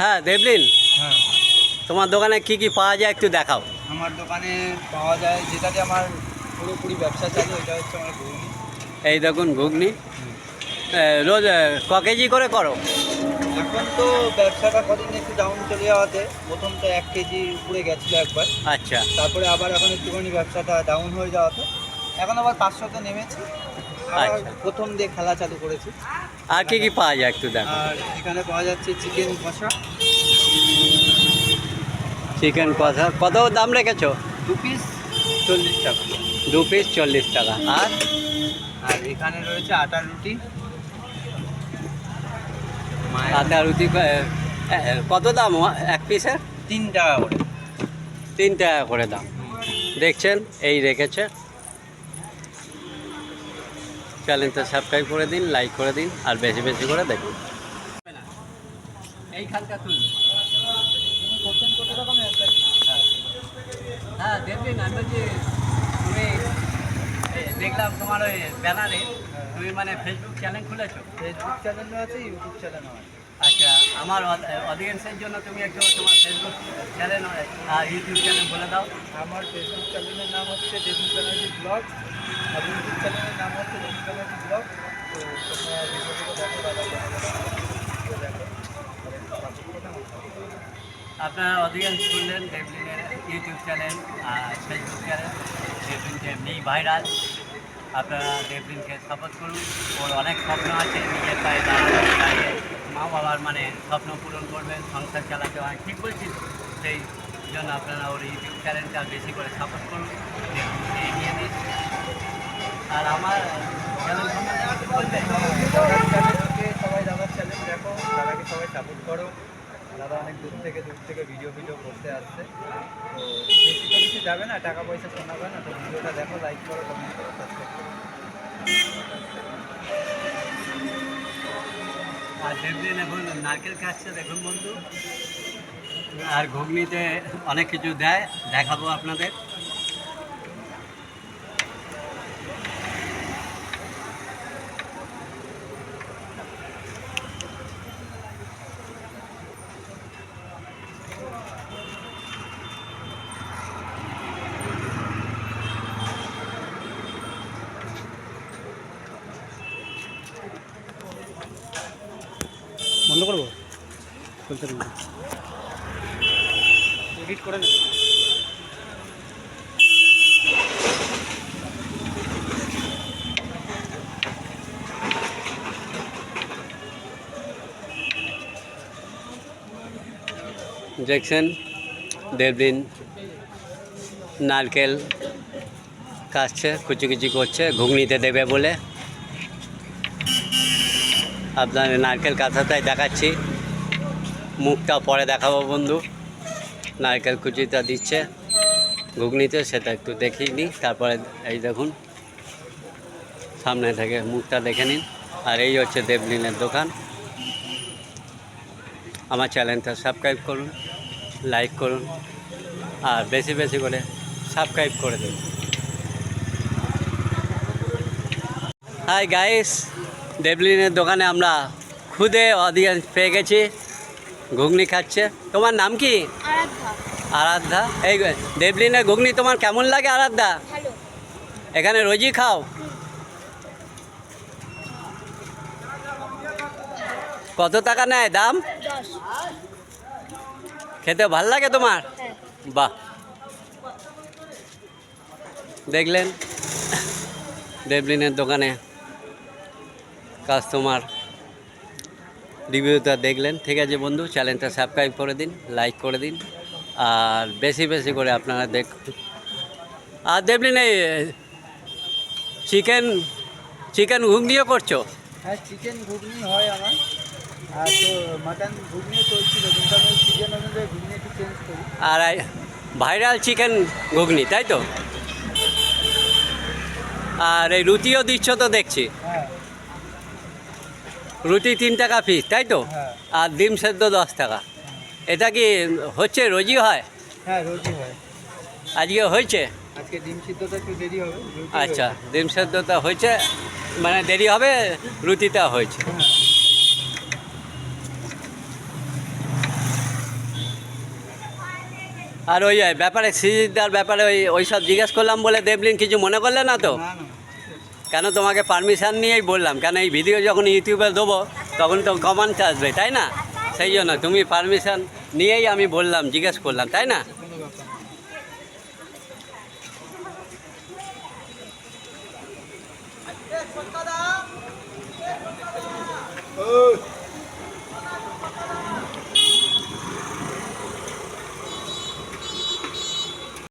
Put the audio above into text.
হ্যাঁ দেবলিন। হ্যাঁ। তোমার দোকানে কি কি পাওয়া যায় একটু দেখাও। আমার দোকানে পাওয়া যায় যেটাতে আমার পুরোপুরি ব্যবসা চালু এটা হচ্ছে আমার ঘুগনি। এই দেখুন ঘুগনি। রোজ ক কেজি করে করো? এখন তো ব্যবসাটা কদিন একটু ডাউন চলে যাওয়াতে প্রথম তো এক কেজি উপরে গেছিল একবার। আচ্ছা। তারপরে আবার এখন একটুখানি ব্যবসাটা ডাউন হয়ে যাওয়াতে এখন আবার পাঁচশোতে নেমেছি। আচ্ছা। প্রথম দিয়ে খেলা চালু করেছি। আর কি কি পাওয়া যায় একটু দেখো। আর এখানে পাওয়া যাচ্ছে চিকেন কষা। চিকেন কষা। কত দাম রেখেছো? দু পিস চল্লিশ টাকা। দু পিস চল্লিশ টাকা। আর? আর এখানে রয়েছে আটা রুটি। আটা রুটি কত দাম? এক পিসের? তিন টাকা করে। তিন টাকা করে দাম। দেখছেন? এই রেখেছে। চ্যানেলটা সাবস্ক্রাইব করে দিন লাইক করে দিন আর বেশি বেশি করে দেখুন। এইখানটা তুলুন হ্যাঁ দেখবেন আমি বলছি তুমি দেখলাম তোমার ওই ব্যানারে তুমি মানে ফেসবুক চ্যানেল খুলেছো? ফেসবুক চ্যানেলও আছে ইউটিউব চ্যানেলও আছে। আচ্ছা আমার অডিয়েন্সের জন্য তুমি একটু তোমার ফেসবুক চ্যানেল আর ইউটিউব চ্যানেল বলে দাও। আমার ফেসবুক চ্যানেলের নাম হচ্ছে দেবুন ব্যানার্জি ব্লগ আপনারা অডিয়েন্স শুনলেন ডেভলিনের ইউটিউব চ্যানেল আর ফেসবুক চ্যানেল ডেভলিন যেমনি ভাইরাল আপনারা ডেভলিনকে সাপোর্ট করুন। ওর অনেক স্বপ্ন আছে, নিজের পায়ে দাঁড়িয়ে মা বাবার মানে স্বপ্ন পূরণ করবেন, সংসার চালাতে হয়। ঠিক বলছি সেই জন্য আপনারা ওর ইউটিউব চ্যানেলটা বেশি করে সাপোর্ট করুন। এগিয়ে দিন আর আমার চ্যানেল সবাই দাদার চ্যানেল দেখো দাদাকে সবাই সাপোর্ট করো দাদা অনেক দূর থেকে দূর থেকে ভিডিও ভিডিও করতে আসছে। তো বেশি তো কিছু যাবে না টাকা পয়সা শোনাবে না তো ভিডিওটা দেখো লাইক করো কমেন্ট করো সাবস্ক্রাইব করো। আর দেবদিন এখন নারকেল খাচ্ছে দেখুন বন্ধু। আর ঘুগনিতে অনেক কিছু দেয় দেখাবো আপনাদের। বন্ধ করব? চলতে এডিট করে না দেখছেন দেবদিন নারকেল কাটছে কুচি কুচি করছে ঘুগনিতে দেবে বলে। আপনার নারকেল কাঁথাটাই দেখাচ্ছি। মুখটা পরে দেখাবো বন্ধু। নারকেল কুচিটা দিচ্ছে ঘুগনিতে, সেটা একটু দেখিয়ে নিই তারপরে এই দেখুন, সামনে থেকে মুখটা দেখে নিন। আর এই হচ্ছে দেবলিনের দোকান। আমার চ্যানেলটা সাবস্ক্রাইব করুন, লাইক করুন, আর বেশি বেশি করে সাবস্ক্রাইব করে দিন। হাই গাইস দেবলিনের দোকানে আমরা খুদে অডিয়েন্স পেয়ে গেছি। ঘুগনি খাচ্ছে। তোমার নাম কি? আরাধ্যা। আরাধ্যা? এই দেবলিনের ঘুগনি তোমার কেমন লাগে আরাধ্যা? এখানে রোজই খাও? কত টাকা নেয় দাম? খেতে ভালো লাগে তোমার? হ্যাঁ। বাহ। দেখলেন? দেবলিনের দোকানে কাস্টমার রিভিউটা দেখলেন। ঠিক আছে বন্ধু চ্যানেলটা সাবস্ক্রাইব করে দিন লাইক করে দিন আর বেশি বেশি করে আপনারা দেখুন আর দেখলেন এই চিকেন চিকেন ঘুগনিও করছ? হ্যাঁ চিকেন ঘুগনি হয় আমার। আর তো মাটন ঘুগনিও চলছিল কিন্তু আমি চিকেন অনুযায়ী ঘুগনি একটু চেঞ্জ করি। আর ভাইরাল চিকেন ঘুগনি তাই তো? আর এই রুটিও দিচ্ছ তো দেখছি। রুটি তিন টাকা পিস তাই তো? হ্যাঁ। আর ডিম সেদ্ধ দশ টাকা। এটা কি হচ্ছে রোজই হয়? হ্যাঁ রুটি হয়। আজকে হয়েছে? আজকে ডিম সিদ্ধটা একটু দেরি হবে আচ্ছা। ডিম সেদ্ধটা হয়েছে মানে দেরি হবে রুটিটা হয়েছে। হ্যাঁ। আর ওই ব্যাপারে সিজিদার ব্যাপারে ওই ওই সব জিজ্ঞেস করলাম বলে দেবলিন কিছু মনে করলে না তো? কেন তোমাকে পারমিশন নিয়েই বললাম? কেন এই ভিডিও যখন ইউটিউবে দেবো, তখন তো কমান্ট আসবে, তাই না? সেই জন্য তুমি পারমিশন নিয়েই আমি বললাম, জিজ্ঞেস করলাম, তাই না? ওই